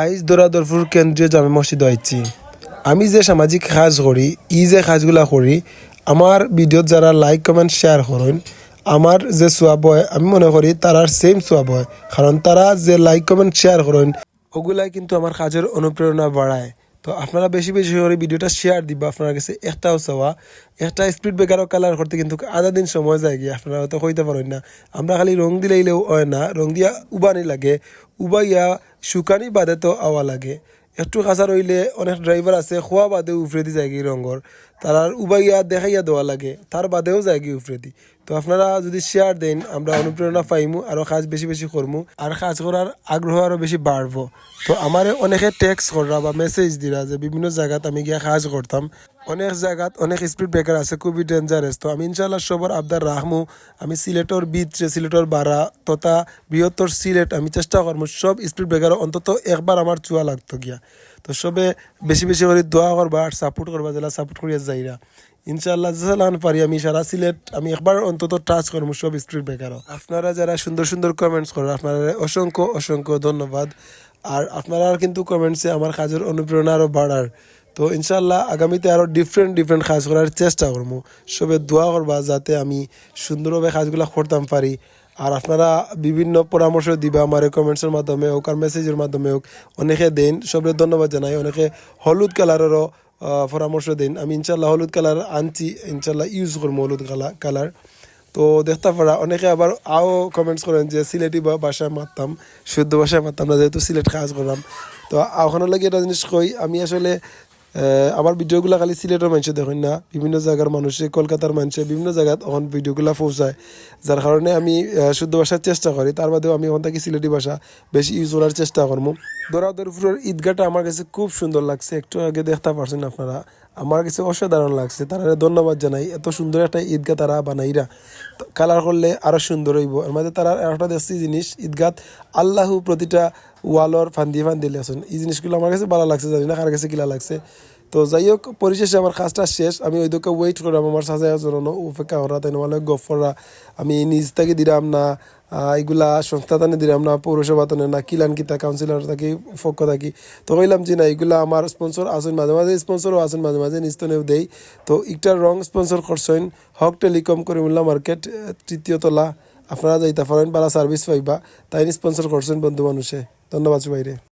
আইজ দরফুর কেন্দ্রীয় জামে মসজিদ আইছি। আমি যে সামাজিক কাজ করি, ই যে কাজগুলা করি আমার ভিডিওত যারা লাইক কমেন্ট শেয়ার করেন আমার যে সোয়াব হয়, আমি মনে করি তারার সেম সোয়াব হয়। কারণ তারা যে লাইক কমেন্ট শেয়ার করেন ওগুলাই কিন্তু আমার কাজের অনুপ্রেরণা বাড়ায় তো আপনারা বেশি বেশি করে ভিডিওটা শেয়ার দিবা আপনার কাছে। একটাও চাওয়া, একটা স্পিড ব্রেকারও কালার করতে কিন্তু আধা দিন সময় যায় গিয়ে, আপনারা হয়তো কইতে পারেন না। আমরা খালি রং দিলেইলেও হয় না, রং দিয়া উবানি লাগে, উবাইয়া শুকানি বাদে তো আওয়া লাগে। একটু কাঁচা রইলে অনেক ড্রাইভার আছে খোয়া বাদে উফরে দি যায় গিয়ে রঙর তার উবাইয়া দেখাইয়া দেওয়া লাগে তার বাদেও যায়গি উফরে দি তো আপনারা যদি শেয়ার দেন, আমরা অনুপ্রেরণা পাইমু আরও কাজ বেশি বেশি করমু আর কাজ করার আগ্রহ আরও বেশি বাড়বো তো আমারে অনেকে টেক্স করা বা মেসেজ দিরা যে বিভিন্ন জায়গাত আমি গিয়া কাজ করতাম অনেক জায়গাত অনেক স্পিড ব্রেকার আছে, খুবই ডেঞ্জারাস তো আমি ইনশাল্লাহ সবার আবদার রাখমু। আমি সিলেটর বিচে সিলেটর বাড়া তথা বৃহত্তর সিলেট, আমি চেষ্টা করব সব স্পিড ব্রেকার অন্তত একবার আমার চুয়া লাগতো গিয়া। তো সবে বেশি বেশি করে দোয়া করবা আর সাপোর্ট করবা যেটা সাপোর্ট করিয়া যাইরা। ইনশাল্লাহ যেলান পারি আমি সারা সিলেট, আমি একবার অন্তত টাচ করব সব স্পিড ব্রেকারও আপনারা যারা সুন্দর সুন্দর কমেন্টস করেন, আপনারা অসংখ্য অসংখ্য ধন্যবাদ। আর আপনারা কিন্তু কমেন্টসে আমার কাজের অনুপ্রেরণা আরও বাড়ার। তো ইনশাল্লাহ আগামীতে আরও ডিফারেন্ট ডিফারেন্ট কাজ করার চেষ্টা করব। সবে দোয়া করবা যাতে আমি সুন্দরভাবে কাজগুলো করতাম পারি। আর আপনারা বিভিন্ন পরামর্শ দিবা আমার কমেন্টসের মাধ্যমে হোক আর মেসেজের মাধ্যমে হোক। অনেকে দেন সবে ধন্যবাদ জানাই। অনেকে হলুদ কালারেরও পরামর্শ দিন। আমি ইনশাল্লাহ হলুদ কালার আনছি ইনশাল্লাহ ইউজ করব হলুদ কালার কালার। তো দেখতে পারা, অনেকে আবার আও কমেন্টস করেন যে সিলেটি বা বাসায় মারতাম, শুদ্ধ ভাষায় মারতাম না, যেহেতু সিলেট কাজ করলাম। তো ওখানে লাগে একটা জিনিস কই, আমি আসলে আমার ভিডিওগুলো খালি সিলেটের মানুষে দেখেন না, বিভিন্ন জায়গার মানুষে, কলকাতার মানুষে বিভিন্ন জায়গাত এখন ভিডিওগুলো পৌঁছায়, যার কারণে আমি শুদ্ধ ভাষার চেষ্টা করি, তার বাদেও আমি ওখান থেকে সিলেটি ভাষা, বেশি ইউজ করার চেষ্টা করব। দরাদরপুরের ঈদগাহটা আমার কাছে খুব সুন্দর লাগছে, একটু আগে দেখতে পারছেন আপনারা, আমার কাছে অসাধারণ লাগছে, তারা ধন্যবাদ জানাই, এত সুন্দর একটা ঈদগাহ তারা বানাইরা কালার করলে আরও সুন্দর হইব, এর মধ্যে তারা একটা দেখছি জিনিস, ঈদগাহ আল্লাহ প্রতিটা ওয়ালর ফান্দি ফান্দি লেছেন এই জিনিসগুলো আমার কাছে ভালো লাগছে, জানি না কার কাছে কিলা লাগছে। তো যাই হোক, পরিশেষে আমার কাজটা শেষ। আমি ওই দিকে ওয়েট করলাম, আমার সাজায় জন্য। উপেক্ষা করা, তাই নাহলে গফররা আমি নিজ থেকে দিলাম না এগুলা সংস্থা তানে দিলাম না, পৌরসভা তানে না, কিলান কিতা কাউন্সিলর থাকি পক্ষ থাকি। তো কইলাম যে না, এগুলা আমার স্পন্সর আসুন মাঝে মাঝে স্পন্সরও আসুন মাঝে মাঝে নিস্তনেও দেই। তো একটা রং স্পন্সর করছেন, হক টেলিকম করিমুল্লা মার্কেট, তৃতীয় তলা। আপনারা যাইতে পারেন বালা সার্ভিস পাইবা। তাই স্পন্সর করছেন বন্ধু মানুষে। ধন্যবাদ বাইরে